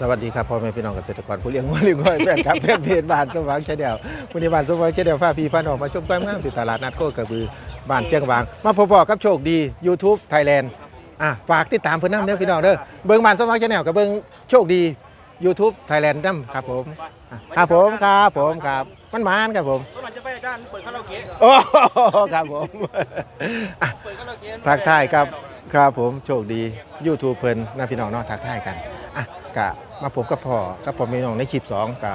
สวัสดีครับพ่อแม่พี่น้องเกษตรกรผู้เลี้ยงวัวเลี้ยงควายแฟนครับแฟนเพจบ้านสว่างเฉดียววันนี้บ้านสว่างเฉดียวฟ้าพี่พันออกมาชมความงามที่ตลาดนัดโคกระบือบ้านเชียงวาง มาพบๆกับโชคดี YouTube Thailand อะฝากติดตามเพื่อนน้ำเด้อพี่น้องเด้อเบิ้งบ้านสว่างเฉดียวกับเบิ้งโชคดี YouTube Thailand น้ำครับผมอะครับผมครับผมครับมันมานครับผมก็มันจะไปด้านเปิดคาราโอเกะโอ้ครับผมอะเปิดคาราโอเกะทักทายครับครับผมโชคดี YouTube เพิ่นนะพี่น้องเนาะทักทายกันอะกะ มาผมกับพ่อกับผมพี่น้องในคลิป2กะ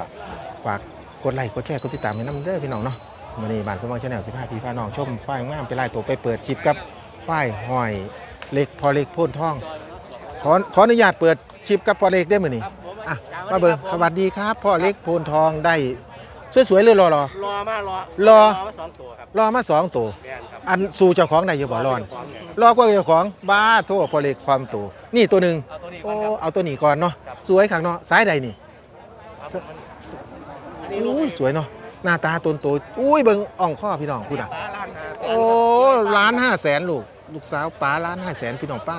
ฝากกดไลค์กดแชร์กดติดตามให้น้ำเด้อพี่น้องเนาะมื้อนี้บ้านสมองชาแนล15พี่พาน้องชมควายงามไปไล่ตัวไปเปิดคลิปกับควายหอยเล็กพอเล็กโพ่นทองขอขออนุญาตเปิดคลิปกับพ่อเล็กได้มื้อนี้อะมาเบิร์สวัสดีครับ พ่อเล็กโพนทองได้ สวยๆเลยรอรอ รอมารอรอ มาสองตัวครับรอมาสองตัว แมนครับอันสู่เจ้าของได้อยู่บ่รอน ของเนี่ยรอกว่าเจ้าของบ้าโทษพอเล็กความตัวนี่ตัวหนึ่งเอาตัวนี้ก่โอ้อนครับเอาตัวนี้ก่อนเนาะสวยขังเนาะสายใดนี่อันนี้ลูกอุ้ยสวยเนาะหน้าตาตนโตอุ้ยเบิ่งอ่องข้อพี่น้องพูดอะ ปลาล่างหาแสนโอ้ล้านห้าแสนลูก ลูกสาวป้าล้านห้าแสนพี่น้องป้า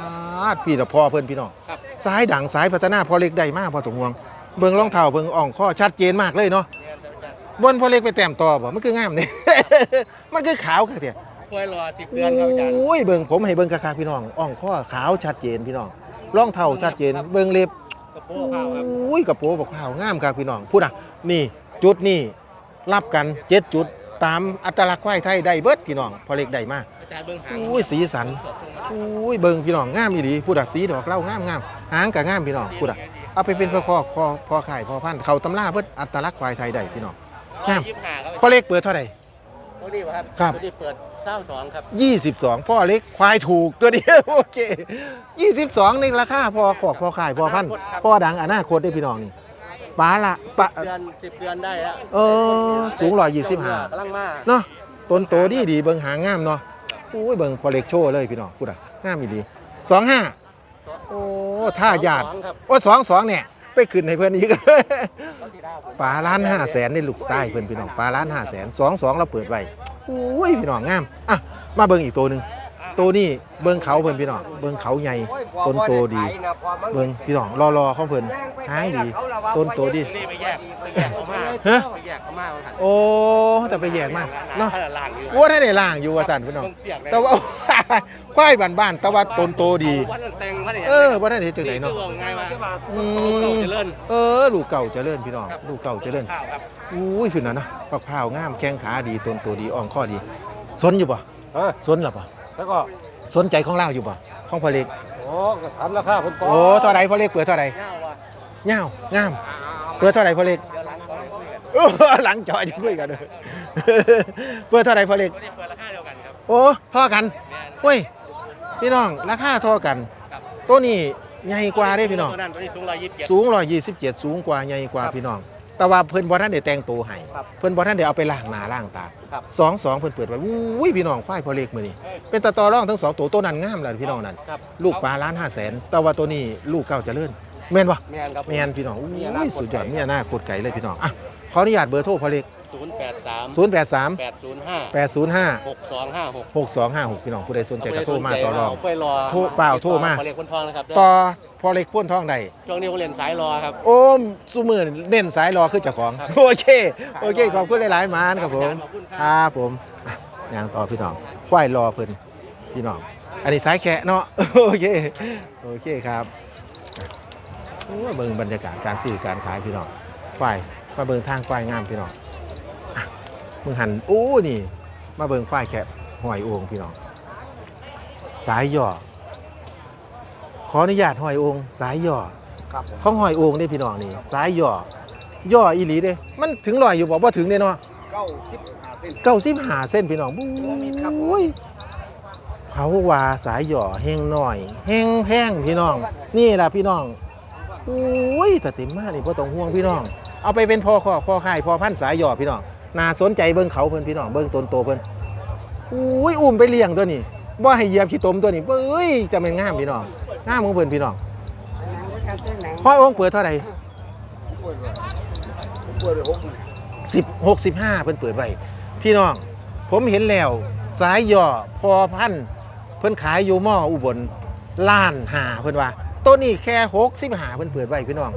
ดพี่ละพ่อเพิ่นพี่น้องครับสายดังสายพัฒนาพอเล็กได้มากพอสมควรเบิ่งรองเท้าเบิ่งอ่องข้อชัดเจนมากเลยเนาะแมนจะจะ บนพอเล็กไปแต้มต่อบ่มันคืองามนี่ มันคือขาวค่ะเถี่ยป่วยรอสิบเดือนครับอาจารย์ โอ้ยเบิ่งผมให้เบิ่งคักๆพี่น้องอ่องข้อขาวชัดเจนพี่น้องร่องเท้าชัดเจน เบิ่งเล็บกระโปรงข้าวครับ อุ้ยกระโปรงบอกข้าวงามครับพี่น้องพูดอะนี่จุดนี่รับกันเจ็ดจุดตามอัตลักษณ์ควายไทยได้เบิดพี่น้องพอเล็กได้มากอาจารย์เบิ้งหางอุ้ยสีสันอุ้ยเบิ่งพี่น้องงามอีหลีพูดอะสีดอกเหล่างามงามหางก็งามพี่น้องพูดอะเอาไปเป็นพ่อพ่อพ่อพ่อขายพ่อพันธุ์เขาตำราเบิดอัตลักษณ์ควายไทยได้พี่น้อง ร้อยยี่สิบห้าครับพอเล็กเปิดเท่าไหร่ ตัวนี้ป่ะครับครับ ตัวนี้เปิดเศร้าสองครับ22 พ่อเล็กควายถูกตัวเดียวโอเค 22ในราคาพอขอกพอขายพอพันธุ์พ่อดังอนาคตได้พี่น้องนี่ป้าละปะ เดือนสิบเดือนได้แล้วเออสูงกำลังมา125เนาะต้นโตดีดีเบิ่งหางงามเนาะอุ้ยเบิ่งพอเล็กโชว์เลยพี่น้องพูดอะงามอีหลี25 โอ้ท่าหยาดสองครับโอ้22เนี่ย ไปขึ้นให้เพื่อนอีก ปลาล้านห้าแสนในลูกไส้เพื่อนพี่น้องปลาล้านห้าแสนสองสองเราเปิดไว้อุ้ยพี่น้องงามอะมาเบิ่งอีกตัวหนึ่ง ตัวนี้เบิ่งเขาเพื่อนพี่น้องเบิ่งเขาใหญ่ต้นโตดี เบิ่งพี่น้องรอรอๆของเพิ่นหางดีต้นโตดีนี่ไปแยกไปแยกเขามาฮะไปแยกเขามาว่าหันโอ้แต่ไปแยกมาเนาะล่างอยู่ว่าถ้าได้ล่างอยู่ว่าสั่นพี่น้องเสียงเลยแต่ว่าควายบ้านๆแต่ว่าต้นโตดีวันแต่งวันนี้เออว่าได้เห็นจังไหนเนาะคือว่าไงว่าอืเก่ามเจริญเออลูกเก่าเจริญพี่น้องลูกเก่าเจริญข้าวครับอุ้ยพี่น่ะนะปักพร้าวงามแข้งขาดีต้นตัวดีอ่องข้อดีสนอยู่ป่ะเออสนหรอป่ะ แล้วก็สนใจของเล่าอยู่ป่ะของพอเล็กโอ้ก็ทำราคาเพิ่นก่อนโอ้เท่าไรพอเล็กเปิดเท่าไรเงาว่ะเงาวงาม เปิดเท่าไรพอเล็กเดี๋ยวหลังก่อนคุยกันโอ้หลังจอจะคุยกันเลยเปิดเท่าไรพอเล็กตัวนี้เปิดราคาเดียวกันครับโอ้เท่อกันแม่นเฮ้ยพี่น้องราคาเท่อกันครับตัวนี้ใหญ่กว่าเด้พี่น้อง ตัวนั้นตัวนี้สูงร้อยยี่สิบเจ็ดสูง127สูงกว่าใหญ่กว่าพี่น้อง แต่ว่าเพิ่นบ่ทันได้แต่งตัวให้ครับเพิ่นบ่ทันได้เอาไปล้างหน้าล้างตาครับ สองสองเพิ่นเปิดไว้อุ้ยพี่น้องควายพอเล็กมื้อนี้เป็นตาต่อรองทั้งสองตัวตัวนั้นงามแล้วพี่น้องนั่นครับลูกปลาล้านห้าแสนแต่ว่าตัวนี้ลูกเก่าเจริญแม่นบ่แมนครับ แม่นพี่น้องมีออุ้นายคตสุดยอดมีอนาคตไกลเลยพี่น้องอะขออนุญาตเบอร์โทรพอเล็ก ศูนย์แปดสาม083แปดศูนย์ห้า805หกสองห้าหก6256พี่น้องผู้ใดสนใจก็โทรมาต่อรองไปรอโทรเปล่าโทรมาเรียกคนทองนะครับต่อพอเล็กพ่นทองใดช่วงนี้ผมเรียนสายรอครับโอ้มสุมือเน้นสายรอคือเจ้าของครับโอเคโอเคขอบคุณหลายๆมานครับผมขอบคุณครับครับผมอะอย่างต่อพี่น้องควายรอเพิ่นพี่น้องอันนี้สายแคะเนาะโอเคโอเคครับโอ้เบิ่งบรรยากาศการซื้อการขายพี่น้องควายมาเบิ่งทางควายงามพี่น้องอะ มึงหันโอ้นี่ มาเบิ่งควายแคะหอยโอ่งพี่น้อง สายย่อขออนุญาตหอยโอ่งสายย่อครับผมของหอยโอ่งได้พี่น้องนี่สายย่อย่ออีหลีเด้มันถึงลอยอยู่บ่บ่ถึงเด้เนาะเก้าสิบห้าเส้น เก้าสิบห้าเส้นพี่น้องบุครับผม้ยเขาว่าสายย่อแห้งหน่อยแห้งแพงพี่น้อง นี่ล่ะพี่น้องอุ้ยสเต็มมากนี่บ่ต้องห่วงพี่น้อง เอาไปเป็นพ่อคอกพ่อค่ายพ่อพันธุ์สายย่อพี่น้อง น่าสนใจเบิ่งเขาเพิ่นพี่น้องเบิ่งต้นโตเพิ่นอุ้ยอุ้มไปเลี้ยงตัวนี้บ่ให้เหยียบขี้ตมตัวนี้เอ้ยจะเป็นงามพี่น้องงามของเพิ่นพี่น้องห้อยองเปิดเท่าไหร่สิบหกสิบห้าเพิ่นเปิดไว้พี่น้อง ผมเห็นแล้วสายย่อพอพันเพิ่นขายอยู่หม้ออุบลล้านหาเพิ่นว่าตัวนี้แค่หกสิบหาเพิ่นเปิดไว้พี่น้อง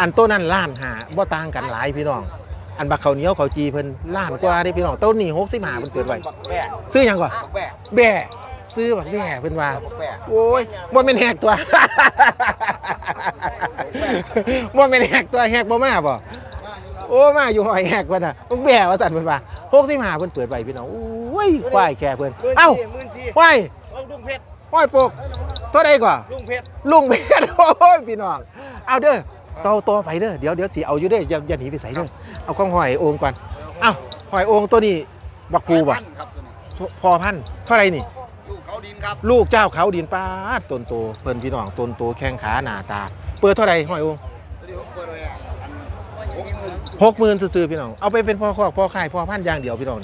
อันต้นนั้นล้านหาบ่ต่างกันหลายพี่น้อง อันบักข้าวเหนียวข้าวจีเพิ่นล้านกว่าเด้พี่น้องต้นนี้65เพิ่นเปิดไว้บักแบะซื้อหยังก่อนบักแบะแบ่ซื้อบักแบ่เพิ่นว่าบักแบะโอ้ยบ่แม่นแหกตัวบ่แม่นแหกตัวแหกบ่มาบ่โอ้มาอยู่หอยแหกเพิ่นน่ะบักแบ่ว่าซั่นเพิ่นว่า65เพิ่นเปิดไว้พี่น้องโอ้ยควายแค่เพิ่นเอ้าควายลุงเพชรควายปกตัวใดก่อนลุงเพชรลุงเพชรโอ้ยพี่น้องเอาเด้อ ตโตไปเด้อเดี๋ยวเดี๋ยวสิเอาอยู่เด้ออย่าอย่าหนีไปใส่เด้อเอาของหอยโอ่งก่อนเอ้าหอยโอ่งตัวนี้บักภูบ่ะครับตัวนี้พอพันธุ์เท่าไหรนี่ ลูกเขาดินครับ ลูกเจ้าเขาดินป้าดต้นโตเพิ่นพี่น้องต้นโตแข้งขาหน้าตา เปิดเท่าไหรหอยโอ่งตัวนี้ผมเปิดไว้อะอันหกหมื่นหกหมื่นซื้อๆพี่น้องเอาไปเป็นพ่อคอกพ่อขายพ่อพันธุ์อย่างเดียวพี่น้อง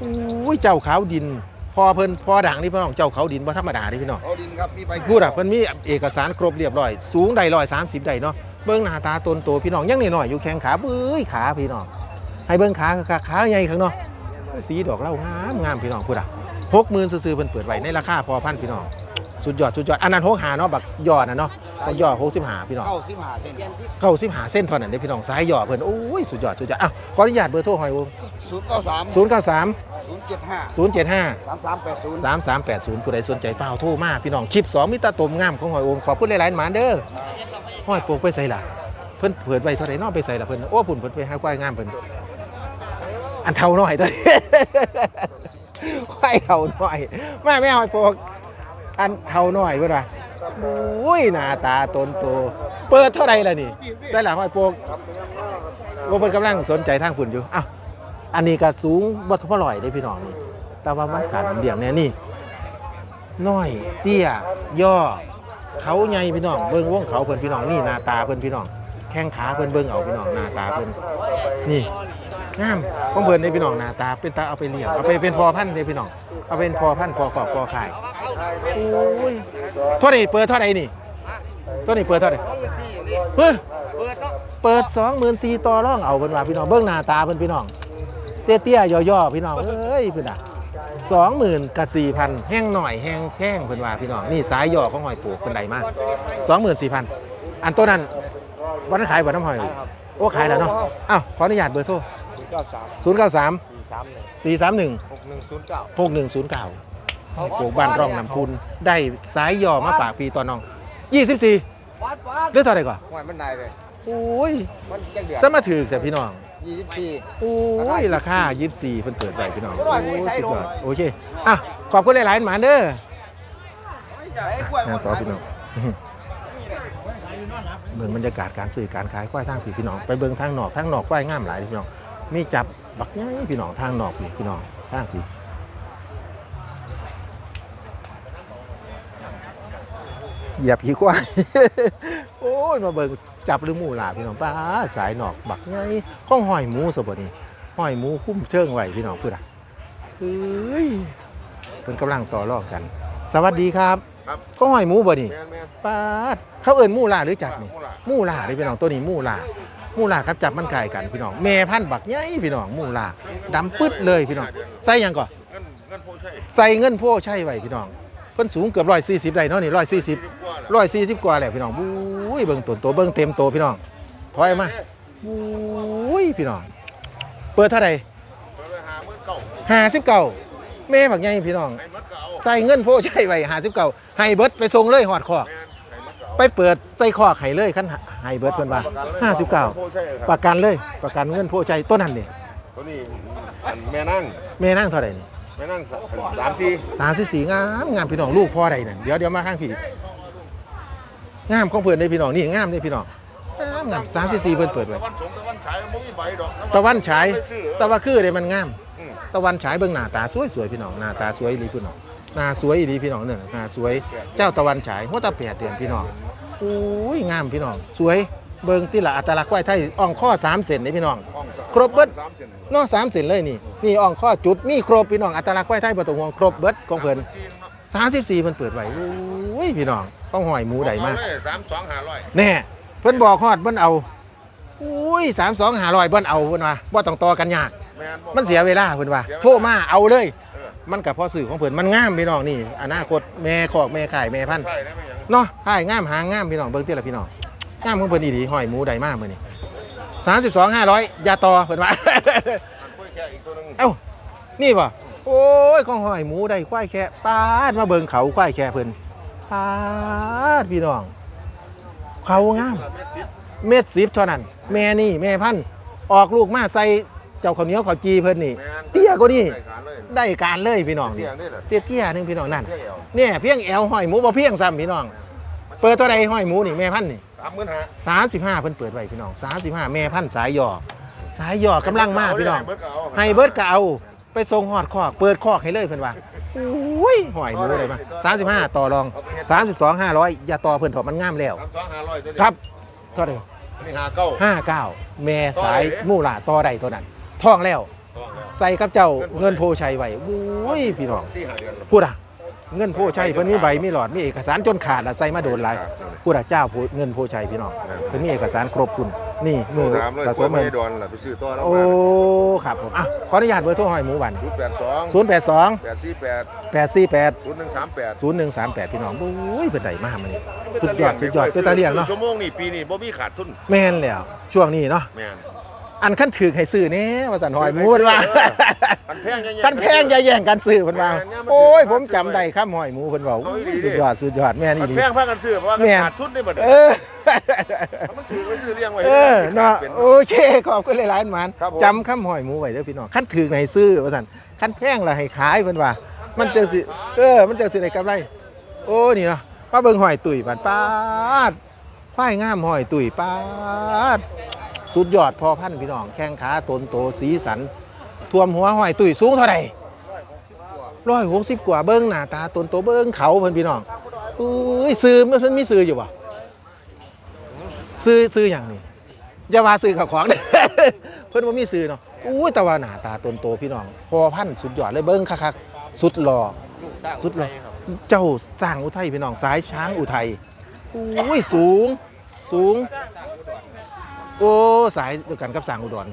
อุ้ยเจ้าเขาดินพอเพิ่นพอดังนี่พี่น้องเจ้าเขาดินบ่ธรรมดาเดิพี่น้องเขาดินครับมีใบพูดอะเพิ่นมีเอกสารครบเรียบร้อย สูงได้ร้อยสามสิบได้เนาะเบิ้งหน้าตาตนโตพี่น้องยังหน่อยๆอยู่แข้งขาเบ้ยขาพี่น้องให้เบิ้งขาขาขาใหญ่ข้างนอกสีดอกเล่างามงามพี่น้องพูดอะหกหมื่นซื้อๆเพิ่นเปิดไว้ในราคาพอพันพี่น้อง สุดยอดสุดยอดอันนั้นหกหาเนาะบักยอดนะเนาะแต่ยอดหกสิบหาพี่น้องเข้าสิบห้าเซนเก้าสิบหาเส้นเท่านั้นเด้อพี่น้องซ้ายยอดเพิ่นโอ้ยสุดยอดสุดยอดอะขออนุญาตเบอร์โทรหอยโอศูนย์เก้าสามศูนย์เก้าสามศูนย์เจ็ดห้าศูนย์เจ็ดห้าสามสามแปดศูนย์สามสามแปดศูนย์ผู้ใดสนใจเฝ้าวโทรมาพี่น้องคลิปสองมิตรตมงามของหอยโอมขอบคุณหลายๆหมานเด้อห้อยโปกไปใส่ล่ะเพิ่นเผิดไว้เท่าไหร่นอกไปใส่ล่ะเพิ่นโอ้พุ่นเพิ่นไปหาควายงามเพิ่นอันเท่าน้อยตัวนี้ควายเท่าน้อยมาแม่หอยโปก อันเท่าน้อยเพิ่อนว่าโอ้ยหน้าตาตนโตเปิดเท่าไรล่ะนี่ใส่ล่ะหอยโปกว่าเพิ่นกำลังสนใจทางฝุ่นอยู่อ้าวอันนี้ก็สูงบ่เท่าไหร่เด้พี่น้องนี่ แต่ว่ามันขาดน้ำเลี้ยงแน่นี่น้อย เตี้ย ย่อ เขาใหญ่พี่น้อง เบิ่งวงเขาเพิ่นพี่น้องนี่หน้าตาเพิ่นพี่น้อง แข้งขาเพิ่นเบิ่งเอาพี่น้องหน้าตาเพิ่นนี่งามของเพิ่นนี่พี่น้องหน้าตาเป็นตาเอาไปเลี้ยงเอาไปเป็นพอพันธุ์เด้พี่น้อง เอาเป็นพอพันธุ์พอขอบพอขาย โอ้ยเท่าไหร่เปิดเท่าไหร่นี่ตัวนี้เปิดเท่าไหร่สองหมื่นสี่นี่เฮ้ยเปิดเนาะเปิด24,000ต่อร่องเอาเพิ่นว่าพี่น้องเบิ่งหน้าตาเพิ่นพี่น้อง เตี้ยๆย่อๆพี่น้องเอ้ยเพิ่นอะสองหมื่นกับสี่พันแห้งหน่อยแห้งแห้งเพิ่นว่าพี่น้องนี่สายย่อของหอยปลูกเพิ่นได้มากสองหมื่นสี่พันอันตัวนั้นวันนั้นขายบ่น้ำหอยโอ้ขายแล้วเนาะอ้าวขออนุญาตเบอร์โทรศูนย์เก้าสามศูนย์เก้าสามสี่สามหนึ่งสี่สามหนึ่งหกหนึ่งศูนย์เก้า หกหนึ่งศูนย์เก้าปลูกบ้านร่องนำคุณได้สายย่อมาฝากปีตอนน้องยี่สิบสี่วัดวัดเรื่องเท่าไหร่ก่อนหวยมันได้เลยโอ้ยมันจังเดือดจะมาถือแต่พี่น้อง ยี่สิบสี่ โอ้ย ราคา 24เพิ่นเปิดไว้พี่น้องอโอ้ร่อยยไม่ใส่สุดยอดลงโอเค อะ ขอบคุณหลายๆหมาเด้อไอ้กล้วยนะต่อพี่น้องเบิ่งบรรยากาศการซื้อการขายควายทางพี่พี่น้อง ไปเบิ่งทางนอกทางนอกควายงามหลายพี่น้อง มีจับบักใหญ่พี่น้องทางนอกพี่พี่น้องทางพี่ เหยียบขี้ควายโอ้ยมาเบิ่งจับหรือหมูหลาพี่น้องป้าสายนอกบักใหญ่ข้องหอยหมูสบนี่หอยหมูคุ้มเชิงไว้พี่น้องเพื่ออะเอ้ยเพิ่นกำลังต่อรองกัน สวัสดีครับครับข้องหอยหมูบ่นี่แมนแมนป้าดเขาเอิ้นหมูหลาหรือจับนี่มูล่ะหมูหลาเด้พี่น้องตัวนี้หมูหลาหมูหลาครับจับมันไก่กันพี่น้องแม่พันธุ์บักใหญ่พี่น้องหมูหลาดำปึ๊ดเลยพี่น้องใส่หยังก่อนเงินเงินโพใช่ใส่เงินโพ่ใช่ไว้พี่น้องเพิ่นสูงเกือบ140ได้เนาะนี่140กว่าแหละร้อยสี่สิบกว่าแหละพี่น้องบุ้ยเบิ่งตัวโตเบิ่งเต็มโตพี่น้องถอยมาบุ้ยพี่น้องเปิดเท่าไหร่เปิดไปหาเมื่อเก่าห้าสิบเก้าแม่บักใหญ่พี่น้องไอ้มัดเก่าใส่เงินโพใช่ไว้ห้าสิบเก้าให้เบิดไปส่งเลยหอดคอกแมนไอ้มัดเก่าไปเปิดใส่คอกให้เลยขั้นให้เบิดเพิ่นว่าห้าสิบเก้าโพใช่คปรับระกันเลยประกันเงินโพใจต้นนั้นนี่ตัวนี้อันแม่นั่งแม่นั่งเท่าไหร่นี่ แม่นั่งสามสี่สามสิบสี่งามงามพี่น้องลูกพ่อใดนั่นเดี๋ยวเดี๋ยวมาข้างพี่งามของเพิ่นได้พี่น้องนี่งามได้พี่น้องงามงามสามสิบสี่เพิ่นเปิดไว้ตะวันสงตะวันฉายมันมีใบดอกตะวันฉายไปซื้อตะวันคือเลยมันงามอืมตะวันฉายเบิ่งหน้าตาสวยสวยๆพี่น้องหน้าตาสวยอีหลีพี่น้องหน้าสวยอีหลีพี่น้องเนี่ยหน้าสวยเจ้าตะวันฉายหัวตาแปดเดือนพี่น้องโอ้ยงามพี่น้อง สวยเบิ่งติละอัตลักษณ์ควายไทยอ่องข้อ3เซนนี่พี่น้องห้องสาม ครบเบิดสามเซนเนาะ3เซนเลยนี่ นี่อ่องข้อจุดมีครบพี่น้องอัตลักษณ์ควายไทยบ่ต้องห่วงครบเบิดของเพิ่นจีนเนาะ34เพิ่นเปิดไว้โอ้ยพี่น้องต้องหอยหมูใดมาเอเลยสามสองห้าร้อยแน่เพิ่นบอกฮอดเพิ่นเอาอุ้ย32 500เพิ่นเอาเพิ่นว่าบ่ต้องต่อกันยาก แมนบ่ มันเสียเวลาเพิ่นว่าเสียเวลา โทรมาเอาเลย เออมันกับพ่อสื่อของเพิ่นมันงามพี่น้องนี่อนาคตแม่คอกแม่ขายแม่พันธุ์ใช่ได้ไหมยังเนาะขายงามหางงามพี่น้องเบิ่งติละพี่น้องงามของเพิ่นอีหลีหอยหมูใดมากมื้อนี้ 32 500อย่าต่อเพิ่นว่าเอ้า นี่ป่ะโอ้ยของหอยหมูได้ควายแค่ปาดมาเบิ่งเขาควายแค่เพิ่นปาดพี่น้อง เขางามเม็ดสิบเท่านั้น แม่นี่แม่พันธุ์ออกลูกมาใส่เจ้าข้าวเหนียวข้าวจีเพิ่นนี่เตี้ยกว่านี่ได้การเลยพี่น้องเตี้นี่ยนี่แหละเตี้ยเตี้ยๆหนึงพี่น้องนั่น เตี้ยเอวเนี่ยเพียงแอวหอยหมูบ่เพียงซ้ำพี่น้อง เปิดเท่าใดหอยหมูนี่แม่พันธุ์นี่ สามหมื่นห้าสามสิบห้าเพิ่นเปิดไว้พี่น้องสามสิบห้าแม่พันธุ์สายหยอสายหยอกำลังมากพี่น้อง ให้เบิร์ดก็เอาไปส่งหอดคอก เปิดคอกให้เลยเพิ่นว่าอุ้ยหอยหมูเลยมาสามสิบห้าต่อรองสามสิบสองห้าร้อยอย่าต่อเพิ่นเถอะมันงามแล้วสามสองห้าร้อยตัวนี้ครับเท่าไหร่นี่ห้าเก้าห้าเก้าแม่สายต่อได้มู่หลาต่อใดตัวนั้นท่องแล้วต้องแล้ว ใส่กับเจ้าเงินโพชัยไว้อุ้ยพี่น้องสี่ห้าเดือนแล้วพูดอะ เงินโพชัยเพิ่นมีใบมีหลอดมีเอกสารจนขาดอะใส่มาโดนหลายพูดอะเจ้าโพเงินโพชัยพี่น้องเพิ่นมีเอกสารครบคุณนี่มือถามเลยสะคสวมไม่เงินได้ดอนล่ะไปซื้อต่อแล้วโอ้มาครับผมอะขออนุญาตเบอร์โทรหอยหมูบันศูนย์แปดสอง0 8 2แปดสี่แปด8 4 8ศูนย์หนึ่งสามแปด0 1 3 8 พี่น้องอุ้ยเป็นไดมากมันนี่สุดยอดสุดยอดเป็นตาเลียงเนาะชั่วโมงนี่ปีนี้บ่มีขาดทุนแม่นแล้วช่วงนี้เนาะแม่น อันขั้นถือให้ซื้อแน่ว่าสันหอยหมูเพิ่นว่าคันแพงยังไงขั้นแพงอย่าแย่งกันซื้อเพิ่นว่าแม่นเนี่ยมันโอ้ยถือผมจำได้ครับหอยหมูเพิ่นว่าเอาอีหลีสุดยอดสุดยอดแม่นคัอี่นดีแพงพากันซื้อเพราะว่าแม่นขาดทุนได้หมดเออมันถือไว้ซื้อเลี้ยงไว้เออเนาะเป็นโอเคขอบคุณหลายๆหมันครับผมจำคำหอยหมูไว้เด้อพี่น้องขั้นถือให้ซื้อว่าซั่นขั้นแพงละให้ขายเพิ่นว่า มันจังสิเออมันจังสิได้กำไร โอ้นี่เนาะมาเบิ่งหอยตุ๋ยบานปาดฝ้ายงามหอยตุ๋ยปาด สุดยอดพอพันธุ์พี่น้อง แข้งขาตนโตสีสันท่วมหัวห้อยตุ๋ยสูงเท่าไหร่ร้อยหกสิบกว่าเบิ้งหน้าตาตนโตเบิ้งเขาเพิ่นพี่น้องอุ้ยซื้อมันมีซื้ออยู่บ่ซื้อซื้ออย่างนี้อย่าว่าซื้อกับของเพิ่อนบ่มีซื้อเนาะอุ้ยแต่ว่าหน้าตาตนโตพี่น้อง พอพันธุ์สุดยอดเลยเบิ้งคักๆสุดหล่อสุดเลยเจ้าสร้างอุทัยพี่น้องสายช้างอุทัยอุ้ยสูงสูง โอ้สายเดียวกันกับสร้างอุดร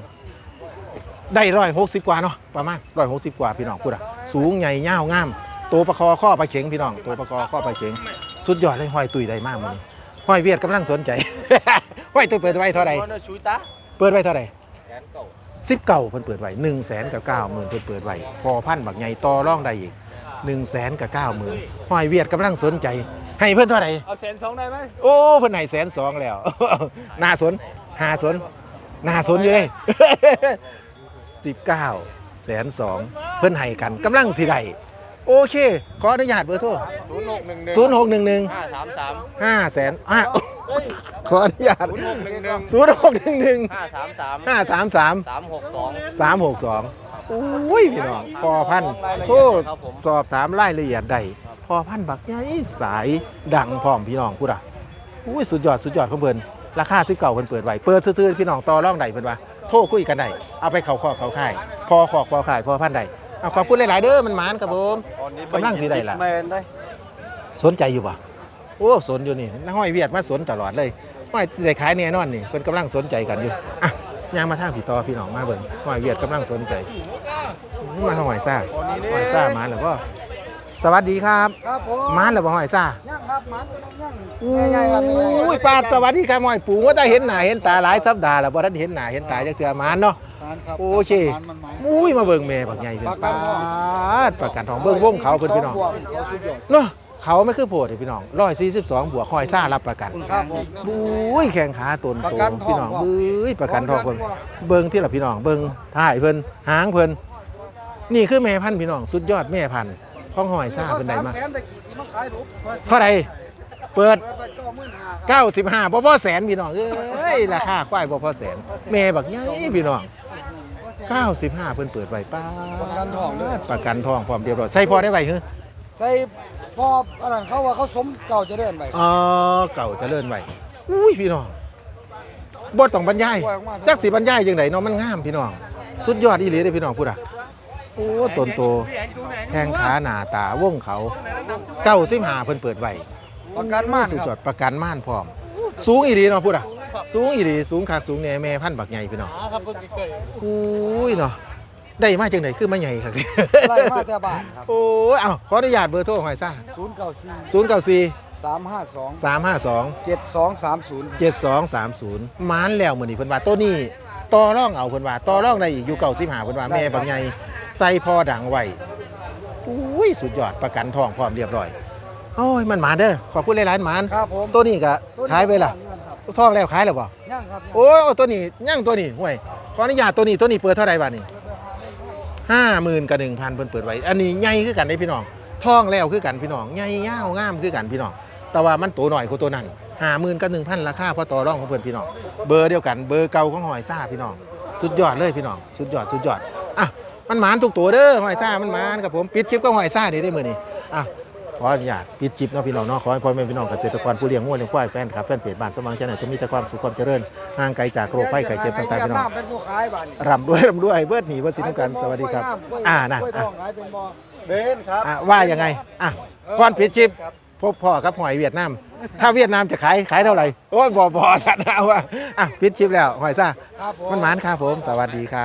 ได้ร้อยหกสิบกว่าเนาะประมาณร้อยหกสิบกว่าพี่น้องพูดอะสูงใหญ่ยาวงามตัวประคอข้อปลาเข็งพี่น้องตัวประคอข้อปลาเข็งสุดยอดเลยห้อยตุยได้มากมันห้อยเวียดกำลังสนใจ ห้อยตุยเปิดไว้เท่าไหร่ชุยตาเปิดไว้เท่าไหร่แขนเก่าสิบเก่าเพิ่นเปิดไว้หนึ่งแสนกับเก้าหมื่นเพิ่นเปิดไว้พอพันบักใหญ่ต่อร่องได้อีกหนึ่งแสนกับเก้าหมื่นห้อยเวียดกำลังสนใจ ให้เพิ่นเท่าไหร่เอาแสนสองได้ไหมโอ้เพิ่นให้แสนสองแล้วน่าสน หาสนน่าสนอยู่เลยสิบเก้าแสนสองเพิ่นให้กันกำลังสิได้โอเค ขออนุญาตเบอร์โทรศูนย์หกหนึ่งหนึ่งศูนย์หกหนึ่งหนึ่งห้าสามสามห้าแสนอะขออนุญาตศูนย์หกหนึ่งหนึ่งศูนย์หกหนึ่งหนึ่งห้าสามสามห้าสามสามสามหกสองสามหกสองอุ้ยพี่น้องพอพันธุ์โทษครับผมสอบถามรายละเอียดได้พอพันธุ์บักใหญ่สายดังพร้อมพี่น้องพูดอะอุ้ยสุดยอดสุดยอดของเพิ่น ราคาสิบเก่าเพิ่นเปิดไว้เปิดซื่อๆพี่น้องต่อร่องใดเพิ่นว่าโทรคุยกันได้เอาไปเขาคอกเขาค่ายพอขอกพอขายพอพันธุ์ใดเอาขอบคุณหลายๆเด้อมันหมานครับผมกำลังสีได้ล่ะแมนได้สนใจอยู่ป่ะโอ้สนอยู่นี่น้าห้อยเวียดมาสนตลอดเลยห้อยได้ขายแน่นอนนี่เพิ่นกำลังสนใจกันอยู่อะย่างมาทางผีต่อพี่น้องมาเบิ่งห้อยเวียดกำลังสนใจมาทางห้อยซ่าห้อยซ่ามาแล้วก็ สวัสดีครับครับผมมาแล้วบ่ห้อยซ่าย่างครับมันย่างอู้ใหญ่ๆครับใหญ่ๆยปาดสวัสดีครับห้อยปูว่าได้เห็นหน้าเห็นตาหลายสัปดาห์แล้วบ่ทันเห็นหน้าเห็นตาจักเทื่อมานเนาะมันครับโอเคมันมันมันอุ้ยมาเบิ่งแม่บักใหญ่เพิ่นประกัปานทองดประกันทองเบิ่งวงเขาเพิ่นพี่น้องบวกเขาสุดยอดเนาะเขาไม่คือโพดเลยพี่น้อง142บวกห้อยซ่ารับประกันครับผมบุ้ยแข่งขาตนประโตกันทองพี่น้องว่ะบุ้ยประกันทองปเพิ่ระนกันว่ะเบิ่งที่ละพี่น้องเบิ่งถ่ายเพิ่นหางเพิ่นนี่คือแม่พันธุ์พี่น้องสุดยอดแม่พันธุ์ ของหอยซ่าเพิ่นได้มาสแสนแต่กี่สีมาขายถูกเท่าไหร่เปิด เปิดไปเก้าหมื่นห้าครับ95บ่พอแสนพี่น้องเอ้ยราคาควายบ่พอแสนแม่บักใหญ่พี่น้อง95 เพิ่นเปิดไว้ป้าประกันทองด้วยประกันทองพร้อมเรียบร้อยใส่พอได้ไว้คือใส่พออันนั้นเขาว่าเขาสมเก่าจะเดินไป อ๋อเก่าเจริญไว้อุ้ยพี่น้องบ่ต้องบรรยายกว้างมากจักสิบรรยายจังไดเนาะมันงามพี่น้อง สุดยอดอีหลีเด้อพี่น้องพูดอะ โอ้ตนโตแข้งขาหน้าตาวงเขาเก้าสิบห้าเพิ่นเปิดไว้ประกันม่านสุดคยอรับดประกันม่านพร้อม สูงอีหลีเนาะพูดอะ สูงอีหลีสูงคักสูงแหน่แม่พันธุ์บักใหญ่พี่น้องครับเพิ่งเกิดอุ้ยเนาะได้มาจังไดคือมาใหญ่คักไล่มาแต่บ้านครับ โอ้ยเอ้าขออนุญาตเบอร์โทรหอยซ่าศูนย์เก้าสี่0 9 4สามห้าสองสามห้าสองเจ็ดสองสามศูนย์เจ็ดสองสามศูนย์มานแล้วมือนี้เพิ่นว่าตัวนี้ ต่อร่องเอาเพิ่นว่าต่อร่องได้อีกอยู่เก่าสิบหาเพิ่นว่าแม่บางไงใส่พอดังไว้อุ้ยสุดยอดประกันทองพร้อมเรียบร้อยโอ้ยมันหมาเด้อขอบคุณหลายๆหมานครับผมตัวนี้ก็ขายไปล่ะทองแล้วขายแล้วบ่ย่างครับโอ้ยตัวนี้ย่างตัวนี้ห่วยขออนุญาตตัวนี้ตัวนี้เปิดเท่าไหร่บาทนี่ห้าหมื่นกับหนึ่งพันเพิ่นเปิดไว้ อันนี้ใหญ่คือกันได้พี่น้องท่องแล้วคือกันพี่น้องใหญ่ยาวงามคือกันพี่น้อง แต่ว่ามันตัวหน่อยกว่าตัวนั้น ห้าหมื่นกับหนึ่งพันราคาพอต่อรองของเพื่อนพี่น้องเบอร์เดียวกันเบอร์เก่าของหอยซ่าพี่น้องสุดยอดเลยพี่น้องสุดยอดสุดยอดอะมันหมานทุกตัวเด้อหอยซ่ามันหมานกับผมปิดคลิปก็หอยซ่าเดี๋ยวได้มือนี้อะขออนุญาตปิดคลิปเนาะพี่น้องเนาะขอให้พ่อแม่พี่น้องเกษตรกรผู้เลี้ยงงัวเลี้ยงควายแฟนครับแฟนเพจบ้านสมางชาแนลจะมีแต่ความสุขความเจริญห่างไกลจากโรคภัยไข้เจ็บต่างๆพี่น้องเป็นผู้ขายบ้านนี่ร่ำรวยร่ำรวยเบิดหนีเบิดสินกันสวัสดีครับ อ่านะกล้วยทอะองขายเป็นบ่เบนครับอะว่ายังไงอะก่อนปิดคลิป พบพ่อกับหอยเวียดนาม ถ้าเวียดนามจะขายขายเท่าไหร่ โอ้ยบ่บ่สัตว์นะว่าอะปิดคลิปแล้วหอยซ่าครับผม มันหมานครับผม สวัสดีครับ